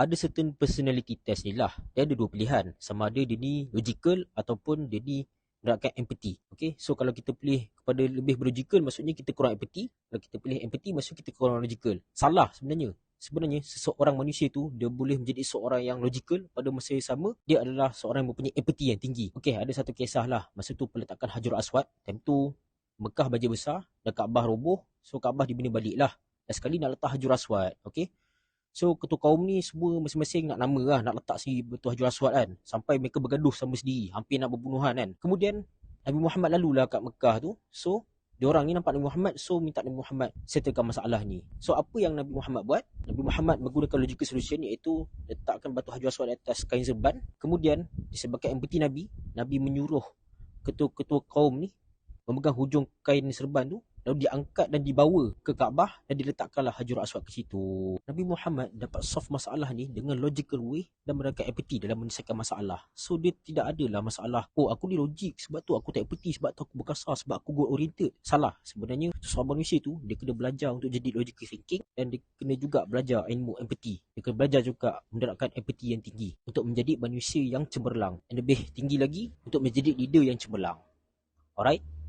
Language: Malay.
ada certain personality test ni lah. Dia ada dua pilihan. Sama ada dia ni logical ataupun dia ni menerapkan empathy. Okay, so kalau kita pilih kepada lebih berlogical, maksudnya kita kurang empathy. Kalau kita pilih empathy, maksudnya kita kurang logical. Salah sebenarnya. Sebenarnya, seseorang manusia tu, dia boleh menjadi seorang yang logical pada masa yang sama. Dia adalah seorang yang mempunyai empathy yang tinggi. Okay, ada satu kisah lah. Masa tu peletakan Hajar Aswad. Time tu, Mekah baja besar dan Kaabah roboh. So, Kaabah dibina balik lah. Dan sekali nak letak Hajar Aswad. Okay. So ketua kaum ni semua masing-masing nak nama lah, nak letak si betul Hajar Aswad kan. Sampai mereka bergaduh sama sendiri, hampir nak berbunuhan kan. Kemudian Nabi Muhammad lalu lah kat Mekah tu. So orang ni nampak Nabi Muhammad, so minta Nabi Muhammad settlekan masalah ni. So apa yang Nabi Muhammad buat? Nabi Muhammad menggunakan logical solution iaitu letakkan batu Hajar Aswad atas kain serban. Kemudian disebabkan empathy Nabi, Nabi menyuruh ketua-ketua kaum ni memegang hujung kain serban tu lalu diangkat dan dibawa ke Kaabah dan diletakkanlah Hajar Aswad ke situ. Nabi Muhammad dapat solve masalah ni dengan logical way dan mereka empathy dalam menyelesaikan masalah. So dia tidak adalah masalah, oh aku ni logik sebab tu aku tak empathy sebab tu aku berkasar sebab aku goal oriented. Salah. Sebenarnya seorang manusia tu dia kena belajar untuk jadi logical thinking dan dia kena juga belajar ilmu empathy. Dia kena belajar juga menerapkan empathy yang tinggi untuk menjadi manusia yang cemerlang dan lebih tinggi lagi untuk menjadi leader yang cemerlang. Alright?